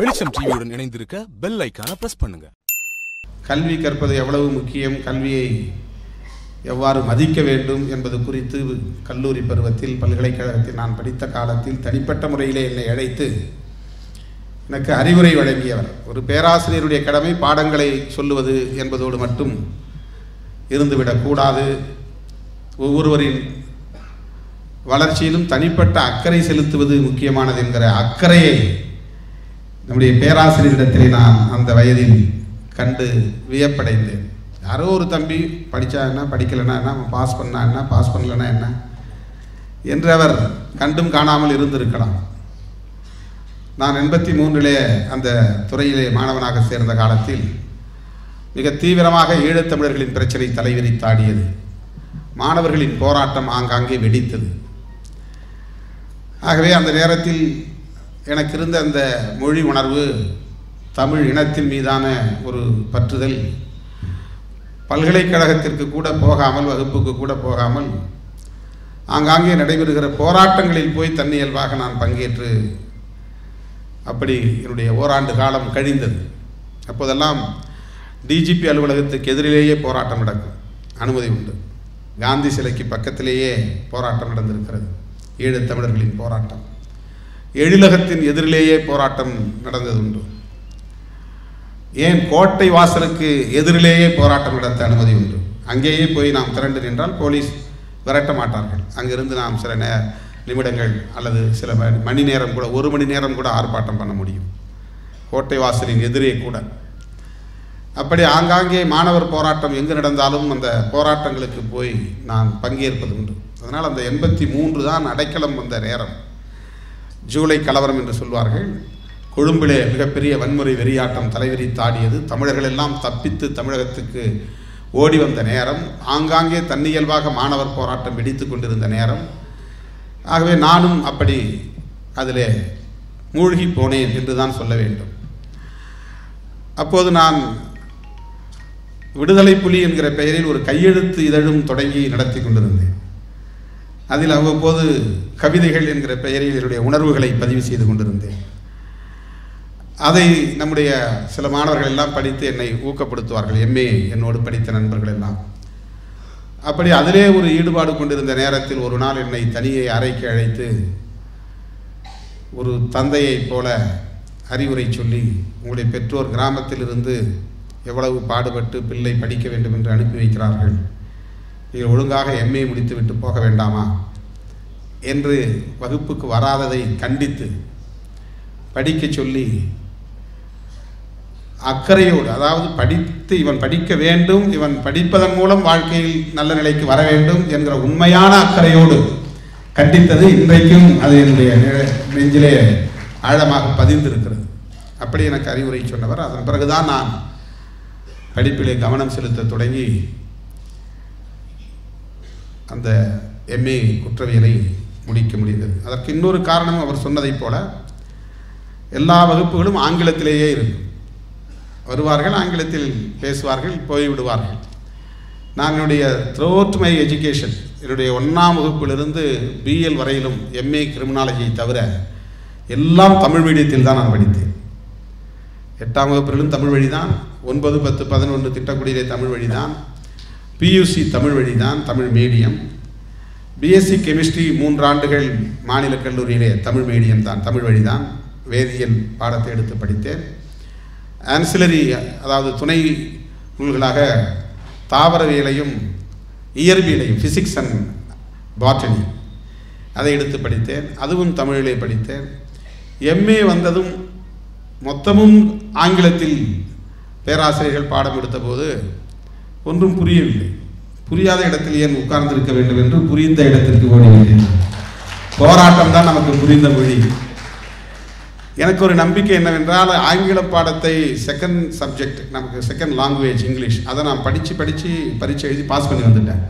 வெளிச்சம் டிவியுடன் இணைந்திருக்க பெல் ஐக்கான பிரஸ் பண்ணுங்க. கல்வி கற்பது எவ்வளவு முக்கியம்? கல்வியை எவ்வாறு மதிக்க வேண்டும் என்பது குறித்து கல்லூரி பருவத்தில் பல்கலைக்கழகத்தில் நான் படித்த காலத்தில் தனிப்பட்ட முறையிலே என்னை அழைத்து எனக்கு அறிவுரை வழங்கியவர். ஒரு பேராசிரியருடைய கடமை பாடங்களை சொல்லுவது என்பதோடு மட்டும் இருந்துவிடக்கூடாது ஒவ்வொருவரின் வளர்ச்சியிலும் தனிப்பட்ட அக்கறை செலுத்துவது முக்கியமானது என்கிற அக்கறையை நம்முடைய பேராசிரியரிடத்திலே நான் அந்த வயதில் கண்டு வியப்படைந்தேன். யாரோ ஒரு தம்பி படித்தா என்ன படிக்கலைன்னா என்ன பாஸ் பண்ணா என்ன பாஸ் பண்ணலன்னா என்ன என்று அவர் கண்டும் காணாமல் இருந்திருக்கலாம். நான் எண்பத்தி மூன்றிலே அந்த துறையிலே மாணவனாக சேர்ந்த காலத்தில் மிக தீவிரமாக ஈழத்தமிழர்களின் பிரச்சனை தலைவிரித்தாடியது மாணவர்களின் போராட்டம் ஆங்காங்கே வெடித்தது. ஆகவே அந்த நேரத்தில் எனக்கு இருந்த அந்த மொழி உணர்வு தமிழ் இனத்தின் மீதான ஒரு பற்றுதல். பல்கலைக்கழகத்திற்கு கூட போகாமல் வகுப்புக்கு கூட போகாமல் ஆங்காங்கே நடைபெறுகிற போராட்டங்களில் போய் தன்னியல்பாக நான் பங்கேற்று அப்படி என்னுடைய ஓராண்டு காலம் கழிந்தது. அப்போதெல்லாம் டிஜிபி அலுவலகத்துக்கு எதிரிலேயே போராட்டம் நடக்கும். அனுமதி உண்டு. காந்தி சிலைக்கு பக்கத்திலேயே போராட்டம் நடந்திருக்கிறது. ஈழத் தமிழர்களின் போராட்டம். எழிலகத்தின் எதிரிலேயே போராட்டம் நடந்ததுண்டு. ஏன் கோட்டை வாசலுக்கு எதிரிலேயே போராட்டம் நடத்த அனுமதி உண்டு? அங்கேயே போய் நாம் திரண்டு நின்றால் போலீஸ் விரட்ட மாட்டார்கள். அங்கிருந்து நாம் சில நே நிமிடங்கள் அல்லது சில மணி நேரம் கூட ஒரு மணி நேரம் கூட ஆர்ப்பாட்டம் பண்ண முடியும். கோட்டை வாசலின் எதிரே கூட. அப்படி ஆங்காங்கே மாணவர் போராட்டம் எங்கு நடந்தாலும் அந்த போராட்டங்களுக்கு போய் நான் பங்கேற்பது உண்டு அதனால் அந்த எண்பத்தி மூன்று தான் அடைக்கலம் வந்த நேரம். ஜூலை கலவரம் என்று சொல்வார்கள். கொழும்பிலே மிகப்பெரிய வன்முறை வெறியாட்டம் தலைவிரித்தாடியது தமிழர்கள் எல்லாம் தப்பித்து தமிழகத்துக்கு ஓடி வந்த நேரம். ஆங்காங்கே தன்னியல்பாக மாணவர் போராட்டம் வெடித்து கொண்டிருந்த நேரம். ஆகவே நானும் அப்படி அதிலே மூழ்கி போனேன் என்று தான் சொல்ல வேண்டும். அப்போது நான் விடுதலை புலி என்கிற பெயரில் ஒரு கையெழுத்து இதழும் தொடங்கி நடத்தி கொண்டிருந்தேன். அதில் அவ்வப்போது கவிதைகள் என்கிற பெயரில் என்னுடைய உணர்வுகளை பதிவு செய்து கொண்டிருந்தேன். அதை நம்முடைய சில மாணவர்கள் எல்லாம் படித்து என்னை ஊக்கப்படுத்துவார்கள். எம்ஏ என்னோடு படித்த நண்பர்கள் எல்லாம். அப்படி அதிலே ஒரு ஈடுபாடு கொண்டிருந்த நேரத்தில் ஒரு நாள் என்னை தனியை அறைக்கு அழைத்து ஒரு தந்தையைப் போல அறிவுரை சொல்லி உங்களுடைய பெற்றோர் கிராமத்திலிருந்து எவ்வளவு பாடுபட்டு பிள்ளை படிக்க வேண்டும் என்று அனுப்பி வைக்கிறார்கள். நீங்கள் ஒழுங்காக எம்ஏ முடித்துவிட்டு போக வேண்டாமா? என்று வகுப்புக்கு வராததை கண்டித்து படிக்க சொல்லி அக்கறையோடு அதாவது படித்து இவன் படிக்க வேண்டும் இவன் படிப்பதன் மூலம் வாழ்க்கையில் நல்ல நிலைக்கு வர வேண்டும் என்கிற உண்மையான அக்கறையோடு கண்டித்தது இன்றைக்கும் அது என்னுடைய நெஞ்சிலே ஆழமாக பதிந்திருக்கிறது. அப்படி எனக்கு அறிவுரை சொன்னவர். அதன் பிறகுதான் நான் படிப்பிலே கவனம் செலுத்த தொடங்கி அந்த எம்ஏ குற்றவியலை முடிக்க முடிந்தது. அதற்கு இன்னொரு காரணம் அவர் சொன்னதைப் போல எல்லா வகுப்புகளும் ஆங்கிலத்திலேயே இருக்கும். வருவார்கள் ஆங்கிலத்தில் பேசுவார்கள் போய்விடுவார்கள். நான் என்னுடைய த்ரோட் மை எஜுகேஷன் என்னுடைய ஒன்றாம் வகுப்பிலிருந்து பிஎல் வரையிலும் எம்ஏ கிரிமினாலஜியை தவிர எல்லாம் தமிழ் மீடியத்தில் தான் நான் படித்தேன். எட்டாம் வகுப்பிலும் தமிழ் வழி தான் ஒன்பது பத்து பதினொன்று திட்டக்குடியிலே தமிழ் வழி தான் பியூசி தமிழ் வழி தான் தமிழ் மீடியம் பிஎஸ்சி கெமிஸ்ட்ரி மூன்றாண்டுகள் மாநில கல்லூரியிலே தமிழ் மீடியம் தான் தமிழ் வழி தான் வேதியியல் பாடத்தை எடுத்து படித்தேன். ஆன்சிலரி அதாவது துணை நூல்களாக தாவரவியலையும் இயற்பியலையும் ஃபிசிக்ஸ் அண்ட் பாட்டனி அதை எடுத்து படித்தேன். அதுவும் தமிழிலே படித்தேன். எம்ஏ வந்ததும் மொத்தமும் ஆங்கிலத்தில் பேராசிரியர்கள் பாடம் எடுத்தபோது ஒன்றும் புரியவில்லை. புரியாத இடத்தில் ஏன் உட்கார்ந்திருக்க வேண்டும் என்று புரிந்த இடத்திற்கு ஓடிவிட்டேன். போராட்டம் தான் நமக்கு புரிந்த மொழி. எனக்கு ஒரு நம்பிக்கை என்னவென்றால் ஆங்கில பாடத்தை செகண்ட் சப்ஜெக்ட் நமக்கு செகண்ட் லாங்குவேஜ் இங்கிலீஷ் அதை நான் படித்து படித்து பரீட்சை எழுதி பாஸ் பண்ணி வந்துட்டேன்.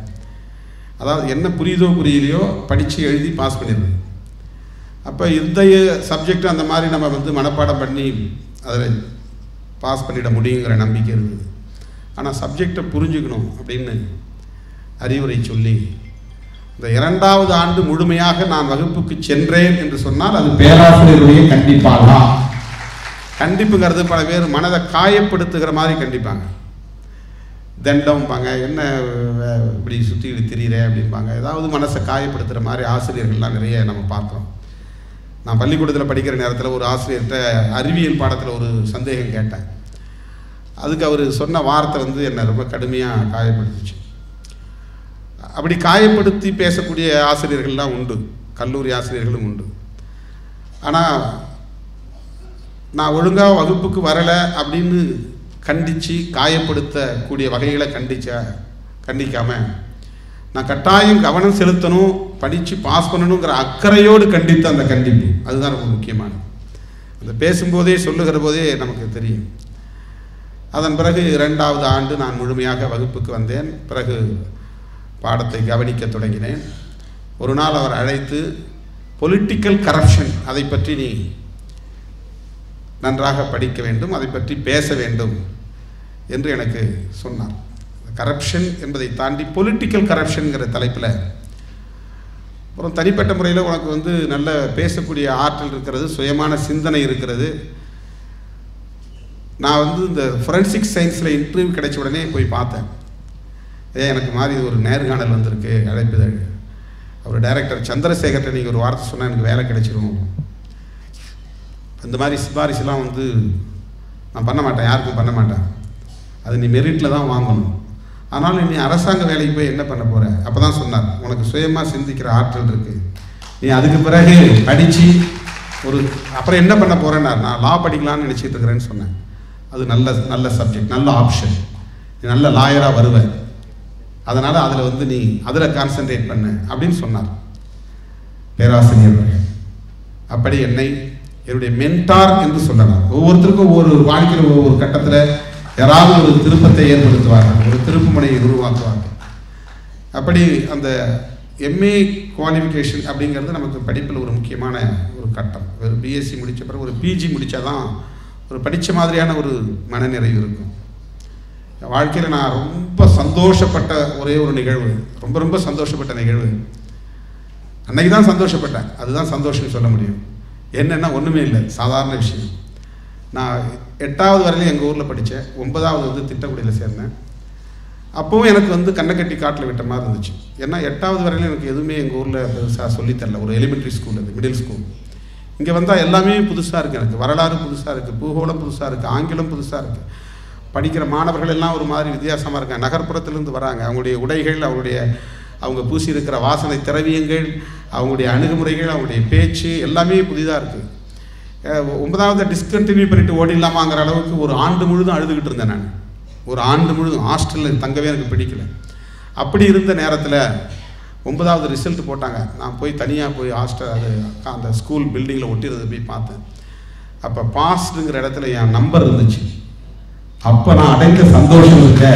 அதாவது என்ன புரியுதோ புரியலையோ படித்து எழுதி பாஸ் பண்ணிடுவேன் அப்போ இந்தைய சப்ஜெக்ட் அந்த மாதிரி நம்ம வந்து மனப்பாடம் பண்ணி அதில் பாஸ் பண்ணிட முடியுங்கிற நம்பிக்கை இருக்குது ஆனால் சப்ஜெக்டை புரிஞ்சுக்கணும் அப்படின்னு அறிவுரை சொல்லி இந்த இரண்டாவது ஆண்டு முழுமையாக நான் வகுப்புக்கு சென்றேன் என்று சொன்னால் அது பேராசிரியருடைய கண்டிப்பாக. கண்டிப்புங்கிறது பல பேர் மனதை காயப்படுத்துகிற மாதிரி கண்டிப்பாங்க. தண்டம்பாங்க என்ன வே- இப்படி சுற்றிக்கிட்டு திரியிற? அப்படிம்பாங்க. ஏதாவது மனசை காயப்படுத்துகிற மாதிரி ஆசிரியர்கள்லாம் நிறைய நம்ம பார்க்குறோம். நான் பள்ளிக்கூடத்தில் படிக்கிற நேரத்தில் ஒரு ஆசிரியர்கிட்ட அறிவியல் பாடத்தில் ஒரு சந்தேகம் கேட்டேன். அதுக்கு அவர் சொன்ன வார்த்தை வந்து என்னை ரொம்ப கடுமையாக காயப்படுத்துச்சு. அப்படி காயப்படுத்தி பேசக்கூடிய ஆசிரியர்கள்லாம் உண்டு. கல்லூரி ஆசிரியர்களும் உண்டு. ஆனால் நான் ஒழுங்காக வகுப்புக்கு வரலை அப்படின்னு கண்டித்து காயப்படுத்தக்கூடிய வகைகளை கண்டிச்ச கண்டிக்காமல் நான் கட்டாயம் கவனம் செலுத்தணும் படித்து பாஸ் பண்ணணுங்கிற அக்கறையோடு கண்டித்த அந்த கண்டிப்பு. அதுதான் ரொம்ப முக்கியமானது. அந்த பேசும்போதே சொல்லுகிற போதே நமக்கு தெரியும். அதன் பிறகு இரண்டாவது ஆண்டு நான் முழுமையாக வகுப்புக்கு வந்தேன். பிறகு பாடத்தை கவனிக்க தொடங்கினேன். ஒரு நாள் அவர் அழைத்து பொலிட்டிக்கல் கரப்ஷன் அதை பற்றி நீ நன்றாக படிக்க வேண்டும் அதை பற்றி பேச வேண்டும் என்று எனக்கு சொன்னார். கரப்ஷன் என்பதை தாண்டி பொலிட்டிக்கல் கரப்ஷன்ங்கிற தலைப்பில் அப்புறம் தனிப்பட்ட முறையில் உனக்கு வந்து நல்ல பேசக்கூடிய ஆற்றல் இருக்கிறது சுயமான சிந்தனை இருக்கிறது. நான் வந்து இந்த ஃபொரன்சிக் சயின்ஸில் இன்டர்வியூ கிடைச்ச உடனே போய் பார்த்தேன். ஏ எனக்கு மாதிரி ஒரு நேர்காணல் வந்திருக்கு அழைப்புதழ் அவர் டைரக்டர் சந்திரசேகர்கிட்ட நீங்கள் ஒரு வார்த்தை சொன்னால் எனக்கு வேலை கிடைச்சிரும். இந்த மாதிரி சிபாரிசுலாம் வந்து நான் பண்ண மாட்டேன் யாருக்கும் பண்ண மாட்டேன். அது நீ மெரிட்டில் தான் வாங்கணும். ஆனாலும் நீ அரசாங்க வேலைக்கு போய் என்ன பண்ண போகிற அப்போ தான் சொன்னார் உனக்கு சுயமாக சிந்திக்கிற ஆற்றல் இருக்குது நீ அதுக்கு பிறகு படித்து ஒரு அப்புறம் என்ன பண்ண போகிறேன்னார் நான் லா படிக்கலான்னு நினச்சிட்டு இருக்கிறேன்னு சொன்னேன். அது நல்ல நல்ல சப்ஜெக்ட் நல்ல ஆப்ஷன் நீ நல்ல லாயராக வருவேன் அதனால் அதில் வந்து நீ அதில் கான்சென்ட்ரேட் பண்ணு அப்படின்னு சொன்னார். பேராசிரியர் அப்படி என்னை என்னுடைய மென்டார் என்று சொல்லலாம். ஒவ்வொருத்தருக்கும் ஒவ்வொரு வாழ்க்கையில் ஒவ்வொரு கட்டத்தில் யாராவது ஒரு திருப்பத்தை ஏற்படுத்துவார்கள். ஒரு திருப்புமனையை உருவாக்குவார்கள். அப்படி அந்த எம்ஏ குவாலிஃபிகேஷன் அப்படிங்கிறது நமக்கு படிப்பில் ஒரு முக்கியமான ஒரு கட்டம். ஒரு பிஎஸ்சி முடித்த பிறகு ஒரு பிஜி முடித்தாதான் ஒரு படித்த மாதிரியான ஒரு மனநிறைவு இருக்கும். என் வாழ்க்கையில் நான் ரொம்ப சந்தோஷப்பட்ட ஒரே ஒரு நிகழ்வு ரொம்ப ரொம்ப சந்தோஷப்பட்ட நிகழ்வு. அன்னைக்கு தான் சந்தோஷப்பட்டேன். அதுதான் சந்தோஷம்னு சொல்ல முடியும். என்னென்னா ஒன்றுமே இல்லை. சாதாரண விஷயம். நான் எட்டாவது வரையிலும் எங்கள் ஊரில் படித்தேன் ஒன்பதாவது வந்து திட்டக்குடியில் சேர்ந்தேன். அப்போவும் எனக்கு வந்து கண்ணை கட்டி காட்டில் விட்ட மாதிரி இருந்துச்சு. ஏன்னா எட்டாவது வரையிலும் எனக்கு எதுவுமே எங்கள் ஊரில் பெருசாக சொல்லித்தரல ஒரு எலிமெண்ட்ரி ஸ்கூல் அது மிடில் ஸ்கூல் இங்கே வந்தால் எல்லாமே புதுசாக இருக்குது எனக்கு. வரலாறு புதுசாக இருக்குது பூகோளம் புதுசாக இருக்குது ஆங்கிலம் புதுசாக இருக்குது படிக்கிற மாணவர்கள் எல்லாம் ஒரு மாதிரி வித்தியாசமாக இருக்காங்க. நகர்ப்புறத்திலேருந்து வராங்க. அவங்களுடைய உடைகள் அவங்களுடைய அவங்க பூசி இருக்கிற வாசனை திரவியங்கள் அவங்களுடைய அணுகுமுறைகள் அவங்களுடைய பேச்சு எல்லாமே புதிதாக இருக்குது ஒன்பதாவது டிஸ்கண்டினியூ பண்ணிட்டு ஓடிடலாமாங்கிற அளவுக்கு ஒரு ஆண்டு முழுதும் அழுதுகிட்டு இருந்தேன் நான். ஒரு ஆண்டு முழுதும் ஹாஸ்டலில் தங்கவே எனக்கு பிடிக்கல. அப்படி இருந்த நேரத்தில் ஒன்பதாவது ரிசல்ட் போட்டாங்க. நான் போய் தனியாக போய் ஹாஸ்டல் அது அந்த ஸ்கூல் பில்டிங்கில் ஒட்டிறதை போய் பார்த்தேன். அப்போ பாஸ்டுங்கிற இடத்துல என் நம்பர் இருந்துச்சு. அப்போ நான் அடைந்த சந்தோஷம் இருக்க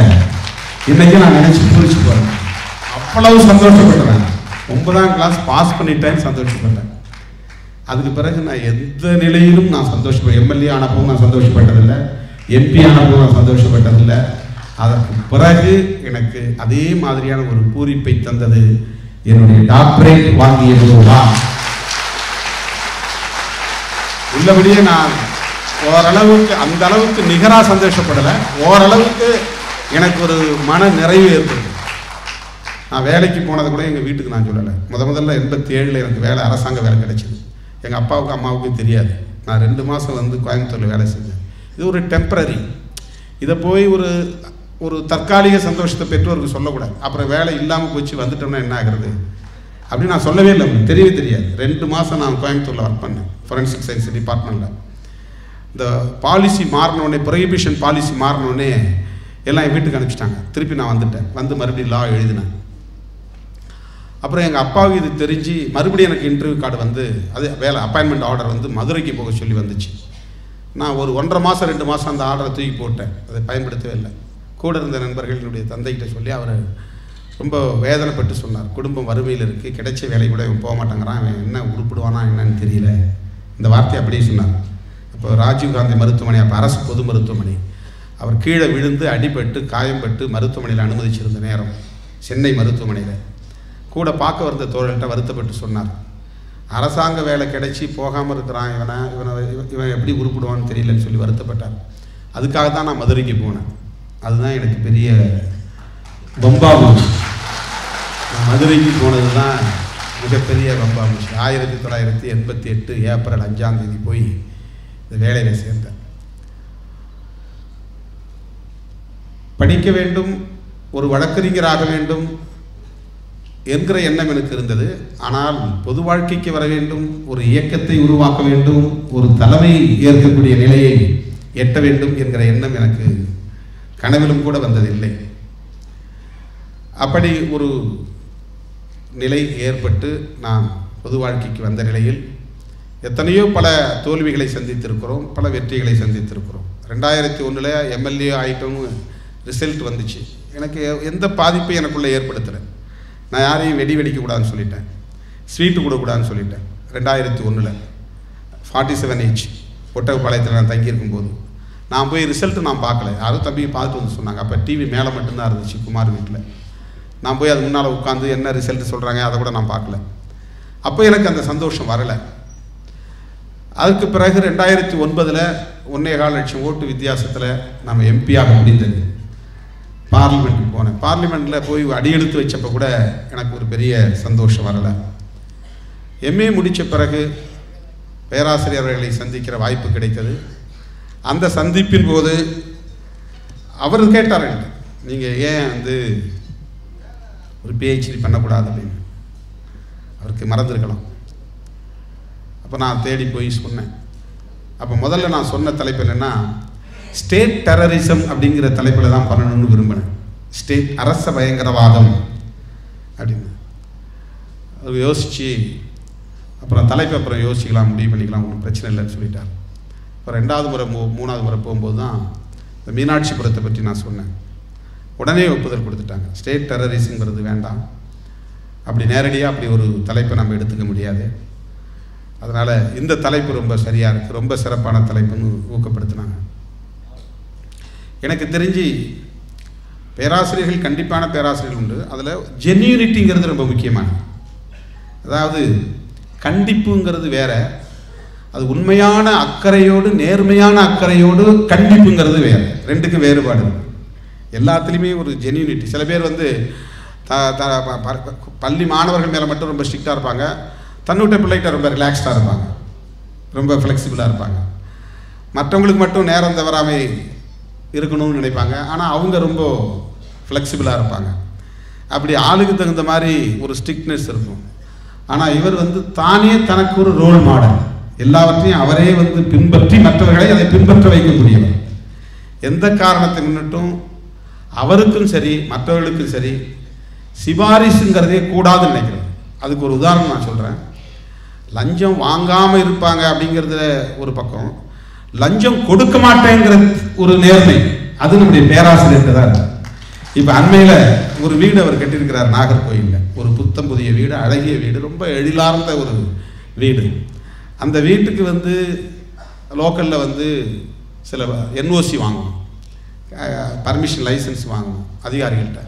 இன்றைக்கி நான் நினச்சி புரிச்சு போகிறேன் அவ்வளவு சந்தோஷப்படுறேன் ஒன்பதாம் கிளாஸ் பாஸ் பண்ணிட்டேன்னு சந்தோஷப்பட்டேன். அதுக்கு பிறகு நான் எந்த நிலையிலும் நான் சந்தோஷப்பட எம்எல்ஏ ஆனப்பவும் நான் சந்தோஷப்பட்டதில்லை. எம்பி ஆனப்பவும் நான் சந்தோஷப்பட்டதில்லை. அதற்கு பிறகு எனக்கு அதே மாதிரியான ஒரு பூரிப்பை தந்தது என்னுடைய டாக்டரேட் வாங்கியதுதான் உள்ளபடியே நான் ஓரளவுக்கு அந்த அளவுக்கு நிகராக சந்தோஷப்படலை. ஓரளவுக்கு எனக்கு ஒரு மன நிறைவு ஏற்படுது. நான் வேலைக்கு போனது கூட எங்கள் வீட்டுக்கு நான் சொல்லலை. முத முதல்ல எண்பத்தி ஏழில் எனக்கு வேலை அரசாங்க வேலை கிடைச்சிது. எங்கள் அப்பாவுக்கும் அம்மாவுக்கும் தெரியாது. நான் ரெண்டு மாதம் வந்து கோயம்புத்தூரில் வேலை செஞ்சேன். இது ஒரு டெம்பரரி இதை போய் ஒரு ஒரு தற்காலிக சந்தோஷத்தை பெற்றோருக்கு சொல்லக்கூடாது. அப்புறம் வேலை இல்லாமல் போச்சு வந்துட்டோம்னா என்ன ஆகுறது? அப்படின்னு நான் சொல்லவே இல்லை. தெரியவே தெரியாது. ரெண்டு மாதம் நான் கோயம்புத்தூரில் ஒர்க் பண்ணேன் ஃபொரன்சிக் சயின்ஸ் டிபார்ட்மெண்ட்டில் இந்த பாலிசி மாறினோடனே ப்ரொஹிபிஷன் பாலிசி மாறினோடனே எல்லாம் என் வீட்டுக்கு அனுப்பிச்சிட்டாங்க. திருப்பி நான் வந்துட்டேன். வந்து மறுபடியும் லா எழுதினேன். அப்புறம் எங்கள் அப்பாவுக்கு இது தெரிஞ்சு மறுபடியும் எனக்கு இன்டர்வியூ கார்டு வந்து அது வேலை அப்பாயின்மெண்ட் ஆர்டர் வந்து மதுரைக்கு போக சொல்லி வந்துச்சு. நான் ஒரு ஒன்றரை மாதம் ரெண்டு மாதம் அந்த ஆர்டரை தூக்கி போட்டேன். அதை பயன்படுத்தவே இல்லை. கூட இருந்த நண்பர்களுடைய தந்தைகிட்ட சொல்லி அவர் ரொம்ப வேதனைப்பட்டு சொன்னார். குடும்பம் வறுமையில் இருக்குது கிடைச்ச வேலை கூட இவன் போக மாட்டேங்கிறான் அவன் என்ன உருப்பிடுவானா என்னன்னு தெரியல. இந்த வார்த்தையை அப்படியே சொன்னார். இப்போ ராஜீவ்காந்தி மருத்துவமனை அப்போ அரசு பொது மருத்துவமனை. அவர் கீழே விழுந்து அடிபட்டு காயம்பட்டு மருத்துவமனையில் அனுமதிச்சிருந்த நேரம் சென்னை மருத்துவமனையில். கூட பார்க்க வந்த தோழர்கிட்ட வருத்தப்பட்டு சொன்னார். அரசாங்க வேலை கிடைச்சி போகாமல் இருக்கிறான் இவனை இவனை இவன் இவன் எப்படி உருப்பிடுவான்னு தெரியலன்னு சொல்லி வருத்தப்பட்டார். அதுக்காக தான் நான் மதுரைக்கு போனேன். அதுதான் எனக்கு பெரிய பம்பாபூச்சி நான் மதுரைக்கு போனது தான் மிகப்பெரிய பம்பாபூச்சி ஆயிரத்தி தொள்ளாயிரத்தி எண்பத்தி எட்டு ஏப்ரல் அஞ்சாம் தேதி போய் இந்த வேலையில் சேர்ந்தேன். படிக்க வேண்டும் ஒரு வழக்கறிஞராக வேண்டும் என்கிற எண்ணம் எனக்கு இருந்தது. ஆனால் பொது வாழ்க்கைக்கு வர வேண்டும் ஒரு இயக்கத்தை உருவாக்க வேண்டும் ஒரு தலைமை ஏற்கக்கூடிய நிலையை எட்ட வேண்டும் என்கிற எண்ணம் எனக்கு கனவிலும் கூட வந்ததில்லை. அப்படி ஒரு நிலை ஏற்பட்டு நான் பொது வாழ்க்கைக்கு வந்த நிலையில் எத்தனையோ பல தோல்விகளை சந்தித்திருக்கிறோம் பல வெற்றிகளை சந்தித்திருக்கிறோம். ரெண்டாயிரத்தி ஒன்றில் எம்எல்ஏ ஆயிட்டோம்னு ரிசல்ட் வந்துச்சு. எனக்கு எந்த பாதிப்பும் எனக்குள்ளே ஏற்படுத்தலை. நான் யாரையும் வெடி வெடிக்கக்கூடாதுன்னு சொல்லிட்டேன். ஸ்வீட்டு கொடுக்கூடாதுன்னு சொல்லிட்டேன். ரெண்டாயிரத்தி ஒன்றில் ஃபார்ட்டி செவன் ஏஜ் ஒட்டகப்பாளையத்தில் நான் தங்கியிருக்கும் போது நான் போய் ரிசல்ட்டு நான் பார்க்கல. யாரும் தம்பி பார்த்துட்டு வந்து சொன்னாங்க. அப்போ டிவி மேலே மட்டும்தான் இருந்துச்சு குமார் வீட்டில் நான் போய் அது முன்னால் உட்காந்து என்ன ரிசல்ட்டு சொல்கிறாங்க அதை கூட நான் பார்க்கல. அப்போ எனக்கு அந்த சந்தோஷம் வரலை. அதுக்கு பிறகு ரெண்டாயிரத்தி ஒன்பதில் ஒன்றே கால் லட்சம் ஓட்டு வித்தியாசத்தில் நம்ம எம்பியாக முடிந்தது. பார்லிமெண்ட்டுக்கு போனேன். பார்லிமெண்ட்டில் போய் அடியெடுத்து வச்சப்போ கூட எனக்கு ஒரு பெரிய சந்தோஷம் வரலை. எம்ஏ முடித்த பிறகு பேராசிரியர்களை சந்திக்கிற வாய்ப்பு கிடைத்தது. அந்த சந்திப்பின் போது அவர் கேட்டார் நீங்கள் ஏன் வந்து ஒரு பிஹெச்டி பண்ணக்கூடாது? அப்படின்னு. அவருக்கு மறந்துருக்கலாம். அப்போ நான் தேடி போய் சொன்னேன். அப்போ முதல்ல நான் சொன்ன தலைப்பு என்னென்னா ஸ்டேட் டெரரிசம் அப்படிங்கிற தலைப்பில் தான் பண்ணணும்னு விரும்பினேன். ஸ்டேட் அரச பயங்கரவாதம் அப்படின்னு. அது யோசித்து அப்புறம் தலைப்பு அப்புறம் யோசிக்கலாம் முடிவு பண்ணிக்கலாம் ஒன்றும் பிரச்சனை இல்லைன்னு சொல்லிட்டார். ரெண்டாவது முறை மூ மூணாவது முறை போகும்போது தான் இந்த மீனாட்சிபுரத்தை பற்றி நான் சொன்னேன். உடனே ஒப்புதல் கொடுத்துட்டாங்க. ஸ்டேட் டெரரிசம்ங்கிறது வேண்டாம். அப்படி நேரடியாக அப்படி ஒரு தலைப்பை நம்ம எடுத்துக்க முடியாது. அதனால் இந்த தலைப்பு ரொம்ப சரியாக இருக்குது ரொம்ப சிறப்பான தலைப்புன்னு ஊக்கப்படுத்தினாங்க. எனக்கு தெரிஞ்சு பேராசிரியர்கள் கண்டிப்பான பேராசிரியர்கள் உண்டு. அதில் ஜென்யூனிட்டிங்கிறது ரொம்ப முக்கியமானது. அதாவது கண்டிப்புங்கிறது வேறு அது உண்மையான அக்கறையோடு நேர்மையான அக்கறையோடு கண்டிப்புங்கிறது வேறு. ரெண்டுக்கும் வேறுபாடு. எல்லாத்துலேயுமே ஒரு ஜென்யூனிட்டி சில பேர் வந்து த த பள்ளி மாணவர்கள் மேலே மட்டும் ரொம்ப ஸ்ட்ரிக்டாக இருப்பாங்க. தன்னுட்ட பிள்ளைகிட்ட ரொம்ப ரிலாக்ஸ்டாக இருப்பாங்க. ரொம்ப ஃப்ளெக்சிபிளாக இருப்பாங்க. மற்றவங்களுக்கு மட்டும் நேரம் தவறாமை இருக்கணும்னு நினைப்பாங்க. ஆனால் அவங்க ரொம்ப ஃப்ளெக்சிபிளாக இருப்பாங்க. அப்படி ஆளுக்கு தகுந்த மாதிரி ஒரு ஸ்ட்ரிக்ட்னஸ் இருக்கும். ஆனால் இவர் வந்து தானே தனக்கு ஒரு ரோல் மாடல் எல்லாவற்றையும் அவரே வந்து பின்பற்றி மற்றவர்களை அதை பின்பற்ற வைக்கக்கூடியவர். எந்த காரணத்தை முன்னிட்டும் அவருக்கும் சரி மற்றவர்களுக்கும் சரி சிபாரிசுங்கிறதே கூடாதுன்னு நினைக்கிறேன். அதுக்கு ஒரு உதாரணம் நான் சொல்கிறேன் லஞ்சம் வாங்காமல் இருப்பாங்க அப்படிங்கிறதுல ஒரு பக்கம். லஞ்சம் கொடுக்க மாட்டேங்கிற ஒரு நேர்மை அது நம்முடைய பேராசிரியர்கிட்ட தான் இப்போ அண்மையில் ஒரு வீடு அவர் கட்டியிருக்கிறார் நாகர்கோயிலில். ஒரு புத்தம் புதிய வீடு அழகிய வீடு ரொம்ப எழிலார்ந்த ஒரு வீடு. அந்த வீட்டுக்கு வந்து லோக்கலில் வந்து சில என்ஓசி வாங்கணும் பர்மிஷன் லைசன்ஸ் வாங்கணும் அதிகாரிகள்கிட்ட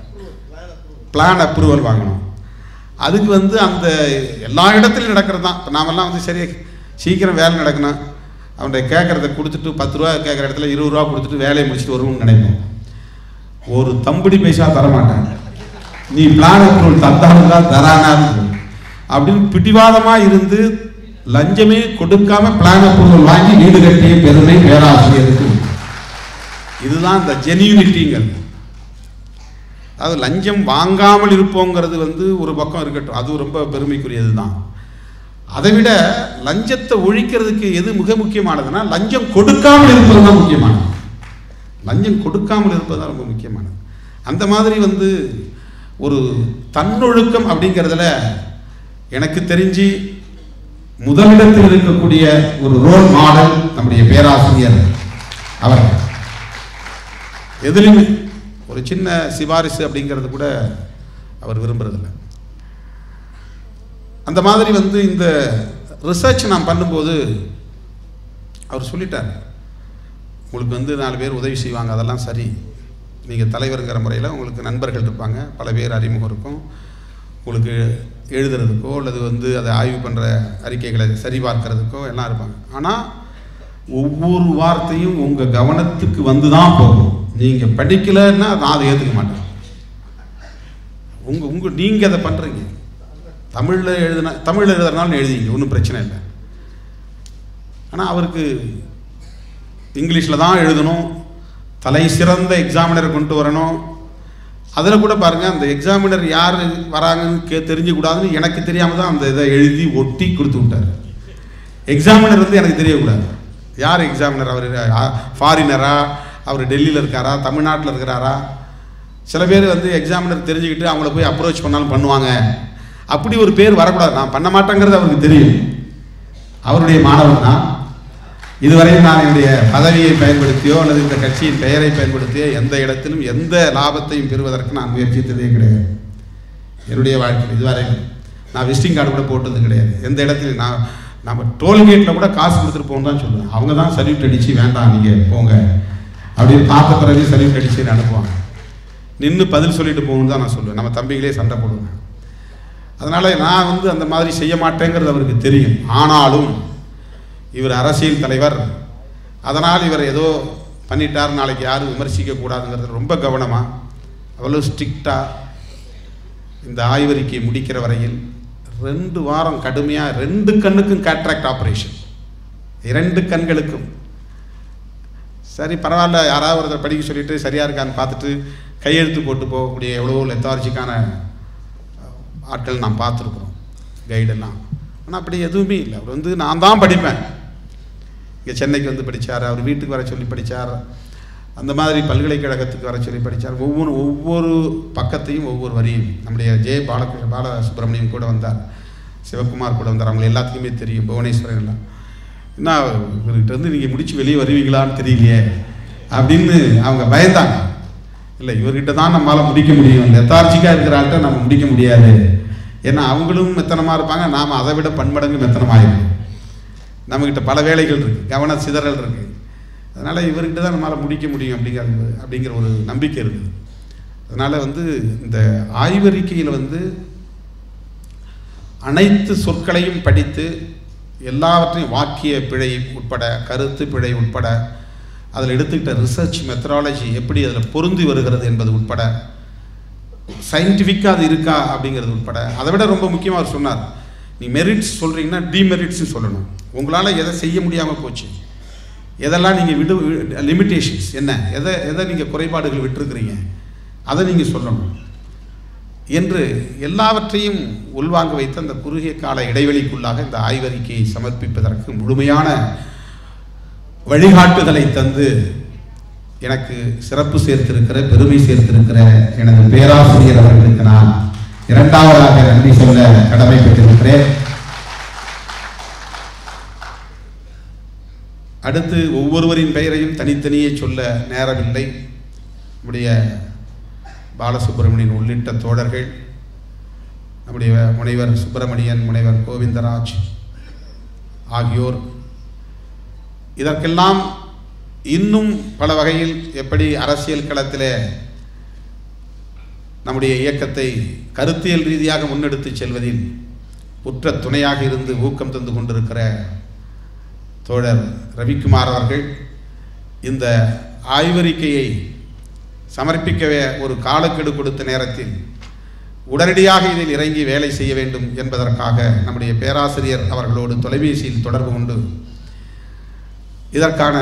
பிளான் அப்ரூவல் வாங்கணும். அதுக்கு வந்து அந்த எல்லா இடத்துலையும் நடக்கிறது தான் இப்போ நாமெல்லாம் வந்து சரி சீக்கிரம் வேலை நடக்கணும். அவன்கிட்ட கேட்குறத கொடுத்துட்டு பத்து ரூபா கேட்குற இடத்துல இருபது ரூபா கொடுத்துட்டு வேலையை முடிச்சுட்டு வருவோம்னு நினைப்போம். ஒரு தம்புடி பைசா தரமாட்டாங்க நீ பிளான் அப்ரூவல் தந்தாலும் தான் தரானாலும் அப்படின்னு பிடிவாதமாக இருந்து லஞ்சமே கொடுக்காம பிளான் அப்ரூவல் வாங்கி வீடு கட்டிய பெருமை பேராசிரியருக்கு. இதுதான் இந்த ஜெனியூனிட்டிங்கிறது அதாவது லஞ்சம் வாங்காமல் இருப்போங்கிறது வந்து ஒரு பக்கம் இருக்கட்டும். அது ரொம்ப பெருமைக்குரியது தான் அதை விட லஞ்சத்தை ஒழிக்கிறதுக்கு எது மிக முக்கியமானதுன்னா லஞ்சம் கொடுக்காமல் இருப்பது தான் முக்கியமானது. லஞ்சம் கொடுக்காமல் இருப்பது தான் ரொம்ப முக்கியமானது. அந்த மாதிரி வந்து ஒரு தன்னொழுக்கம் அப்படிங்கிறதுல எனக்கு தெரிஞ்சு முதலிடத்தில் இருக்கக்கூடிய ஒரு ரோல் மாடல் நம்முடைய பேராசிரியர் அவர். எதுலையுமே ஒரு சின்ன சிபாரிசு அப்படிங்கிறது கூட அவர் விரும்புறதில்லை. அந்த மாதிரி வந்து இந்த ரிசர்ச் நான் பண்ணும்போது அவர் சொல்லிட்டார் உங்களுக்கு வந்து நாலு பேர் உதவி செய்வாங்க அதெல்லாம் சரி. நீங்கள் தலைவருங்கிற முறையில் உங்களுக்கு நண்பர்கள் இருப்பாங்க பல பேர் அறிமுகம் இருக்கும். உங்களுக்கு எழுதுறதுக்கோ அல்லது வந்து அதை ஆய்வு பண்ணுற அறிக்கைகளை சரிபார்க்கறதுக்கோ எல்லாம் இருப்பாங்க. ஆனால் ஒவ்வொரு வார்த்தையும் உங்கள் கவனத்துக்கு வந்து தான் போகும். நீங்கள் படிக்கலைன்னா நான் அதை ஏற்றுக்க மாட்டேன். உங்கள் உங்கள் நீங்கள் அதை பண்ணுறீங்க தமிழில் எழுதுனா தமிழில் எழுதுறதுனாலும் எழுதிங்க ஒன்றும் பிரச்சனை இல்லை. ஆனால் அவருக்கு இங்கிலீஷில் தான் எழுதணும். தலை சிறந்த எக்ஸாமினரை கொண்டு வரணும். அதில் கூட பாருங்கள் அந்த எக்ஸாமினர் யார் வராங்கன்னு கே தெரிஞ்சுக்கூடாதுன்னு எனக்கு தெரியாமல் தான் அந்த இதை எழுதி ஒட்டி கொடுத்து விட்டார். எக்ஸாமினர் வந்து எனக்கு தெரியக்கூடாது. யார் எக்ஸாமினர் அவர் ஃபாரினரா அவர் டெல்லியில் இருக்காரா? தமிழ்நாட்டில் இருக்கிறாரா? சில பேர் வந்து எக்ஸாமினர் தெரிஞ்சுக்கிட்டு அவங்கள போய் அப்ரோச் பண்ணாலும் பண்ணுவாங்க. அப்படி ஒரு பேர் வரக்கூடாது. நான் பண்ண மாட்டேங்கிறது அவருக்கு தெரியும். அவருடைய மாணவன் தான் இதுவரையும் நான் என்னுடைய பதவியை பயன்படுத்தியோ அல்லது இந்த கட்சியின் பெயரை பயன்படுத்தியோ எந்த இடத்திலும் எந்த லாபத்தையும் பெறுவதற்கு நான் முயற்சித்ததே கிடையாது. என்னுடைய வாழ்க்கையில் இதுவரையும் நான் விசிட்டிங் கார்டு கூட போட்டது கிடையாது. எந்த இடத்துலையும் நான் நம்ம டோல்கேட்டில் கூட காசு கொடுத்துட்டு போகணும் தான் சொல்லுவேன். அவங்க தான் சல்யூட் அடித்து வேண்டாம் நீங்கள் போங்க. அப்படின்னு பார்த்த பிறகு சல்யூட் அடித்து அனுப்புவாங்க. நின்று பதில் சொல்லிட்டு போகணும்னு தான் நான் சொல்லுவேன். நம்ம தம்பிகளே சண்டை போடுவேன் அதனால் நான் வந்து அந்த மாதிரி செய்ய மாட்டேங்கிறது அவருக்கு தெரியும். ஆனாலும் இவர் அரசியல் தலைவர். அதனால் இவர் ஏதோ பண்ணிட்டார் நாளைக்கு யாரும் விமர்சிக்க கூடாதுங்கிறது ரொம்ப கவனமாக அவ்வளோ ஸ்ட்ரிக்டாக இந்த ஆய்வறிக்கை முடிக்கிற வரையில் ரெண்டு வாரம் கடுமையாக ரெண்டு கண்ணுக்கும் கேட்ராக்ட் ஆப்ரேஷன். இரண்டு கண்களுக்கும். சரி பரவாயில்ல யாராவது ஒருத்தர் படிக்க சொல்லிட்டு சரியாக இருக்கான்னு பார்த்துட்டு கையெழுத்து போட்டு போகக்கூடிய எவ்வளோ லெத்தார்ஜிக்கான ஆட்கள் நாம் பார்த்துருக்குறோம் கைடெல்லாம் ஆனால் அப்படி எதுவுமே இல்லை. அவர் வந்து நான் தான் படிப்பேன். இங்கே சென்னைக்கு வந்து படித்தார் அவர் வீட்டுக்கு வர சொல்லி படித்தார் அந்த மாதிரி பல்கலைக்கழகத்துக்கு வர சொல்லி படித்தார் ஒவ்வொரு ஒவ்வொரு பக்கத்தையும் ஒவ்வொரு வரியும். நம்முடைய ஜெய பால பாலசுப்ரமணியம் கூட வந்தார். சிவகுமார் கூட வந்தார். அவங்க எல்லாத்துக்குமே தெரியும் புவனேஸ்வரன் எல்லாம். என்ன இவர்கிட்ட இருந்து நீங்கள் முடிச்சு வெளியே வருவீங்களான்னு தெரியலையே அப்படின்னு அவங்க பயந்தாங்க. இல்லை இவர்கிட்ட தான் நம்மளால் முடிக்க முடியும். லெத்தார்ஜிக்காக இருக்கிறாள்கிட்ட நம்ம முடிக்க முடியாது. ஏன்னா அவங்களும் மெத்தனமாக இருப்பாங்க. நாம் அதை விட பன்மடங்கு மெத்தனமாயிருக்கும் நம்மக்கிட்ட பல வேலைகள் இருக்குது கவன சிதறல் இருக்குது அதனால் இவர்கிட்ட தான் நம்மளால் முடிக்க முடியும் அப்படிங்கிற அப்படிங்கிற ஒரு நம்பிக்கை இருக்குது அதனால் வந்து இந்த ஆய்வறிக்கையில் வந்து அனைத்து சொற்களையும் படித்து எல்லாவற்றையும் வாக்கிய பிழை உட்பட கருத்து பிழை உட்பட அதில் எடுத்துக்கிட்ட ரிசர்ச் மெத்தடாலஜி எப்படி அதில் பொருந்தி வருகிறது என்பது உட்பட சயின்டிஃபிக்காக அது இருக்கா அப்படிங்கிறது உட்பட அதை விட ரொம்ப முக்கியமாக அவர் சொன்னார். நீ மெரிட்ஸ் சொல்கிறீங்கன்னா டிமெரிட்ஸ்னு சொல்லணும். உங்களால் எதை செய்ய முடியாமல் போச்சு. எதெல்லாம் நீங்கள் விடு லிமிட்டேஷன்ஸ் என்ன? எதை எதை நீங்கள் குறைபாடுகள் விட்டுருக்குறீங்க? அதை நீங்கள் சொல்லணும். என்று எல்லாவற்றையும் உள்வாங்க வைத்த அந்த குறுகிய கால இடைவெளிக்குள்ளாக இந்த ஆய்வறிக்கையை சமர்ப்பிப்பதற்கு முழுமையான வழிகாட்டுதலை தந்து எனக்கு சிறப்பு சேர்த்திருக்கிற பெருமை சேர்த்திருக்கிற எனது பேராசிரியர் அவர்களுக்கு நான் இரண்டாவதாக நன்றி சொல்ல கடமைப்பட்டிருக்கிறேன் அடுத்து ஒவ்வொருவரின் பெயரையும் தனித்தனியே சொல்ல நேரமில்லை. நம்முடைய பாலசுப்ரமணியன் உள்ளிட்ட தோழர்கள் நம்முடைய முனைவர் சுப்பிரமணியன் முனைவர் கோவிந்தராஜ் ஆகியோர். இதற்கெல்லாம் இன்னும் பல வகையில் எப்படி அரசியல் களத்திலே நம்முடைய இயக்கத்தை கருத்தியல் ரீதியாக முன்னெடுத்துச் செல்வதில் உற்ற துணையாக இருந்து ஊக்கம் தந்து கொண்டிருக்கிற தோழர் ரவிக்குமார் அவர்கள் இந்த ஆய்வறிக்கையை சமர்ப்பிக்கவே ஒரு காலக்கெடு கொடுத்த நேரத்தில் உடனடியாக இதில் இறங்கி வேலை செய்ய வேண்டும் என்பதற்காக நம்முடைய பேராசிரியர் அவர்களோடு தொலைபேசியில் தொடர்பு கொண்டு இதற்கான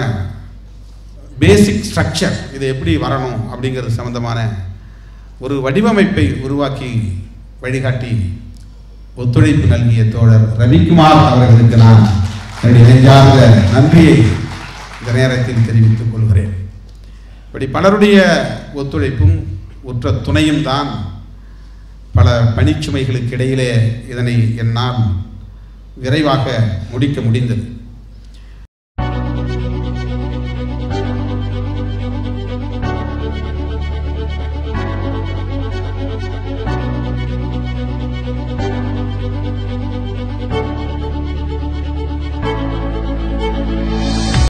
பேசிக் ஸ்ட்ரக்சர் இது எப்படி வரணும் அப்படிங்கிறது சம்பந்தமான ஒரு வடிவமைப்பை உருவாக்கி வழிகாட்டி ஒத்துழைப்பு நல்கிய தோழர் ரவிக்குமார் அவர்களுக்கு நான் என்னுடைய நெஞ்சார்ந்த நன்றியை இந்த நேரத்தில் தெரிவித்துக் கொள்கிறேன். இப்படி பலருடைய ஒத்துழைப்பும் உற்ற துணையும் தான் பல பணிச்சுமைகளுக்கு இடையிலே இதனை என்னால் விரைவாக முடிக்க முடிந்தது.